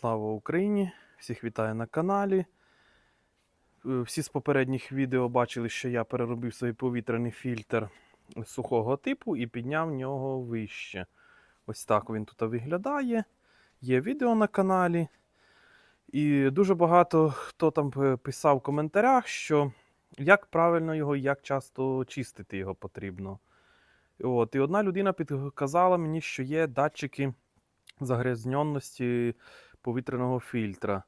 Слава Україні! Всіх вітаю на каналі. Е, Всі з попередніх відео бачили, що я переробив свій повітряний фільтр сухого типу і підняв нього вище. Ось так він тут виглядає. Є відео на каналі. І дуже багато хто там е, писав в коментарях, що як правильно його, як часто чистити його потрібно. От, і одна людина підказала мені, що є датчики загрязненності повітряного фільтра.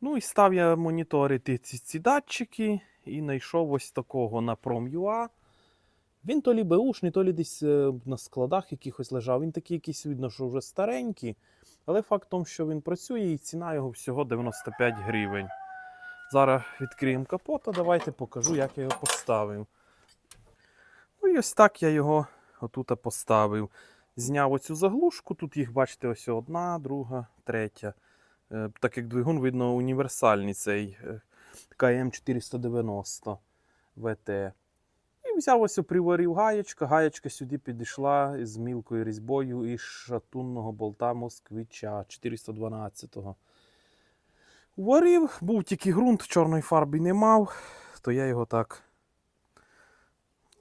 Ну і став я моніторити ці, ці датчики і знайшов ось такого на Prom.ua. Він то лі беушний, то лі десь е, на складах якихось лежав. Він такий якийсь видно, що вже старенький. Але факт в тому, що він працює і ціна його всього 95 гривень. Зараз відкриємо капота, давайте покажу, як я його поставив. Ну і ось так я його отут поставив. Зняв оцю заглушку, тут їх, бачите, ось одна, друга, третя. Е, Так як двигун, видно, універсальний цей е, КМ490 ВТ. І взяв ось, приварив гаєчка. Гаєчка сюди підійшла з мілкою різьбою із шатунного болта Москвича 412-го. Варив, був тільки ґрунт, чорної фарби не мав, то я його так.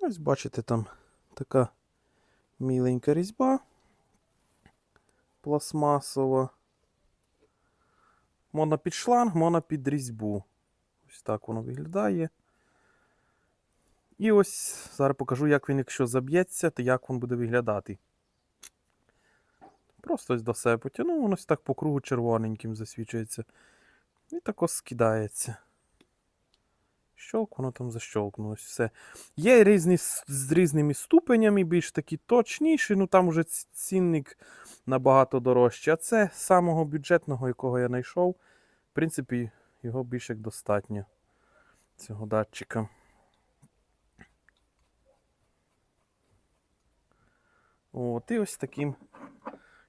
Ось бачите, там така міленька різьба пластмасова. Можна під шланг, можна під різьбу. Ось так воно виглядає. І ось зараз покажу, як він, якщо заб'ється, то як він буде виглядати. Просто ось до себе потягнув, воно ось так по кругу червоненьким засвічується. І так ось скидається. Щолк, воно там защолкнулось. Все. Є різні з різними ступенями, більш такі точніші, ну там вже цінник набагато дорожчий. А це самого бюджетного, якого я знайшов. В принципі, його більш як достатньо. Цього датчика. От, і ось таким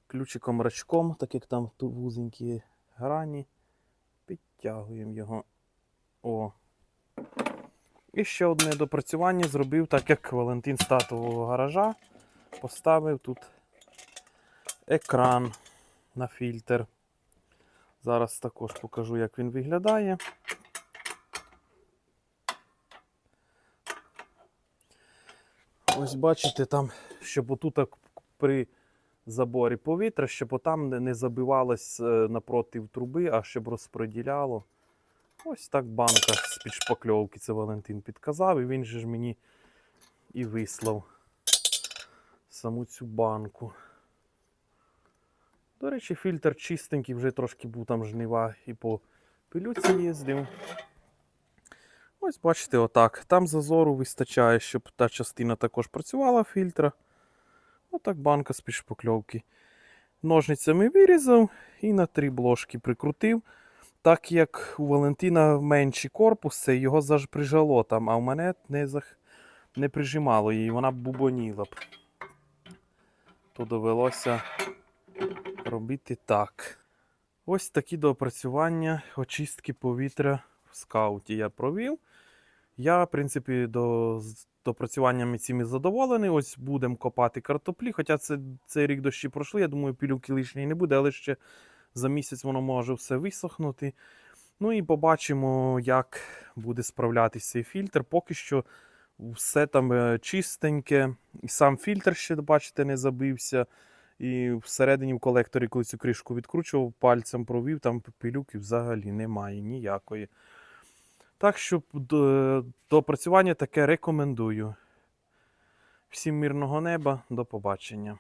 ключиком-рачком, так як там вузенькі грані, підтягуємо його. О. І ще одне допрацювання зробив, так як Валентин з татового гаража поставив тут екран на фільтр. Зараз також покажу, як він виглядає. Ось бачите, там, щоб отут при заборі повітря, щоб отам не- забивалось е, напроти труби, а щоб розподіляло. Ось так банка з-під шпакльовки, це Валентин підказав, і він же ж мені і вислав саму цю банку. До речі, фільтр чистенький, вже трошки був там жнива і по пилюці їздив. Ось бачите, отак. Там зазору вистачає, щоб та частина також працювала фільтра. Отак банка з-під шпакльовки. Ножницями вирізав і на три бложки прикрутив. Так як у Валентина менший корпус, це його прижало там, а в мене не, зах... не прижимало її, вона бубоніла б. То довелося робити так. Ось такі доопрацювання очистки повітря в скауті я провів. Я, в принципі, до, допрацюваннями цими задоволений. Ось будемо копати картоплі. Хоча це, цей рік дощі пройшли, я думаю, пілюки лишньої не буде, але ще за місяць воно може все висохнути. Ну і побачимо, як буде справлятися цей фільтр. Поки що все там е, чистеньке. І сам фільтр ще, бачите, не забився. І всередині в колекторі, коли цю кришку відкручував, пальцем провів, там пилюки взагалі немає ніякої. Так що до, допрацювання таке рекомендую. Всім мирного неба, до побачення.